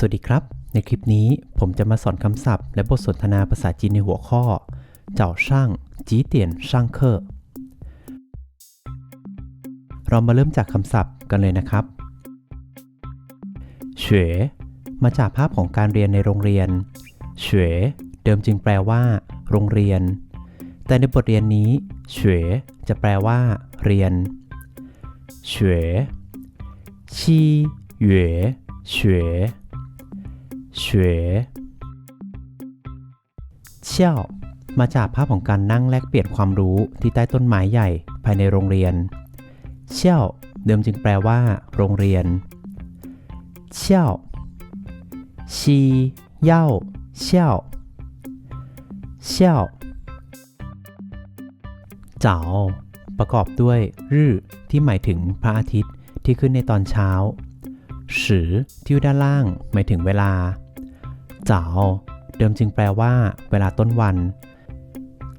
สวัสดีครับ ในคลิปนี้ผมจะมาสอนคำศัพท์ และบทสนทนาภาษาจีนในหัวข้อ เจ้าช่างจีเตียนช่างเคอเรามาเริ่มจากคำศัพท์กันเลยนะครับเฉวมาจากภาพของการเรียนในโรงเรียนเฉวเดิมจึงแปลว่า โรงเรียน แต่ในบทเรียนนี้เฉวจะแปลว่า เรียนเฉวชีเหวเฉว เฉวเชี่ยวมาจากภาพของการนั่งแลกเปลี่ยนความรู้ที่ใต้ต้นไม้ใหญ่ภายในโรงเรียน เชี่ยวเดิมจึงแปลว่า โรงเรียน เชี่ยวชีเย่าเชี่ยวเชี่ยวเจ๋าประกอบด้วยรื่อที่หมายถึงพระอาทิตย์ที่ขึ้นในตอนเช้าสือที่อยู่ด้านล่างหมายถึงเวลา จ๋าเดิมจึงแปลว่า เวลาต้นวัน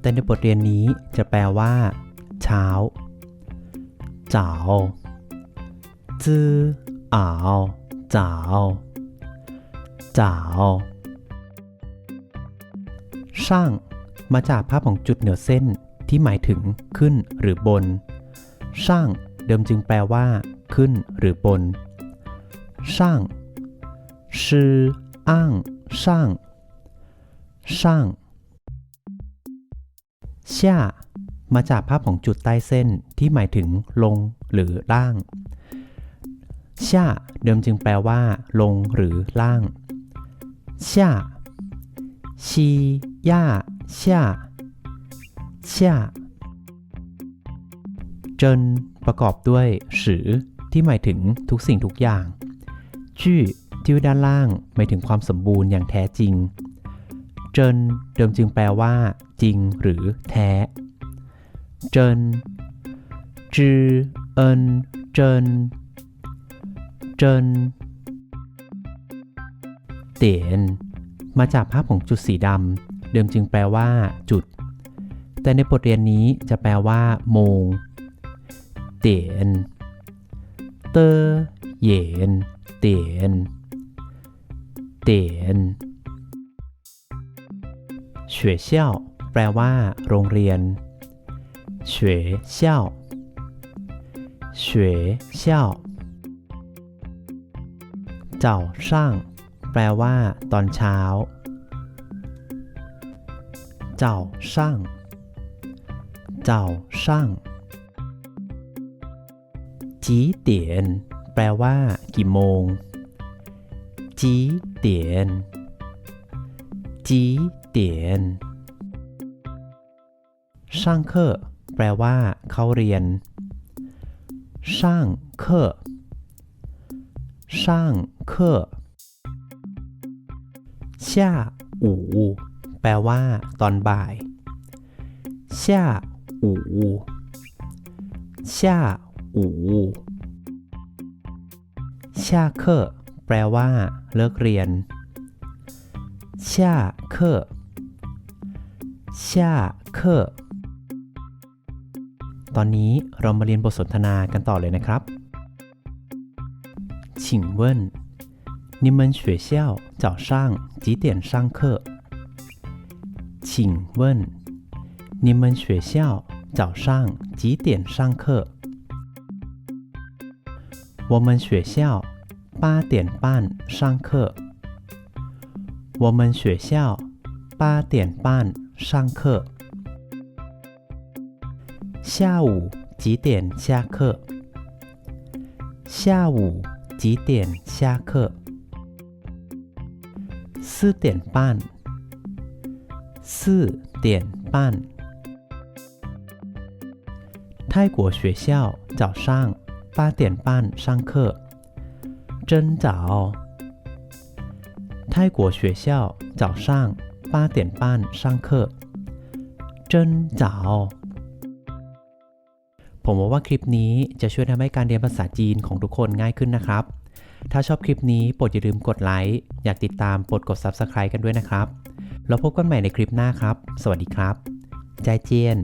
แต่ในบทเรียนนี้จะแปลว่า เช้าเจ๋าจื้ออ่าวเจ๋าเจ๋าช่างมาจากภาพของจุดเหนือเส้นที่หมายถึงขึ้นหรือบนช่างเดิมจึงแปลว่า ขึ้นหรือบนช่างชื่ออ้าง ช่างช่างช่มาจากภาพของจุดใต้เส้นที่หมายถึงลงหรือล่างช่าเดิมจึงแปลว่า ลงหรือล่างช่าชีย่าช่าช่าจนประกอบด้วยสือที่หมายถึงทุกสิ่งทุกอย่างชื่อ ที่ด้านล่างหมายถึงความสมบูรณ์อย่างแท้จริง เจินเดิมจึงแปลว่า จริง หรือ แท้ เจินจือเอินเจินเจินเตียนมาจากภาพของจุดสีดำเดิมจึงแปลว่า จุด แต่ในบทเรียนนี้จะแปลว่า โมง เตียนเตอเหยนเตียน เตียน学校แปลว่า โรงเรียน学校学校เจ้าช่าง แปลว่า ตอนเช้า เจ้าช่าง เจ้าช่างจีเตียน แปลว่า กี่โมง จีเตียน จีเตียนช่างเคอแปลว่า เขาเรียนช่างเคอช่างเคอช่าอูแปลว่า ตอนบ่ายช่าอูช่าอูช่าเคอ แปลว่า เลิกเรียนช่าเคอช่าเคอตอนนี้เรามาเรียนบทสนทนากันต่อเลยนะครับ请问你们学校早上几点上课请问你们学校早上几点上课我们学校 八点半上课我们学校八点半上课。下午几点下课？下午几点下课？四点半。四点半。泰国学校早上八点半上课，真早。泰国学校早上八点半上课。真早。ผมหวังว่าคลิปนี้จะช่วยทำให้การเรียนภาษาจีนของทุกคนง่ายขึ้นนะครับ ถ้าชอบคลิปนี้โปรดอย่าลืมกดไลค์ อยากติดตามโปรดกด Subscribe กันด้วยนะครับ แล้วพบกันใหม่ในคลิปหน้าครับ สวัสดีครับ ใจเจียน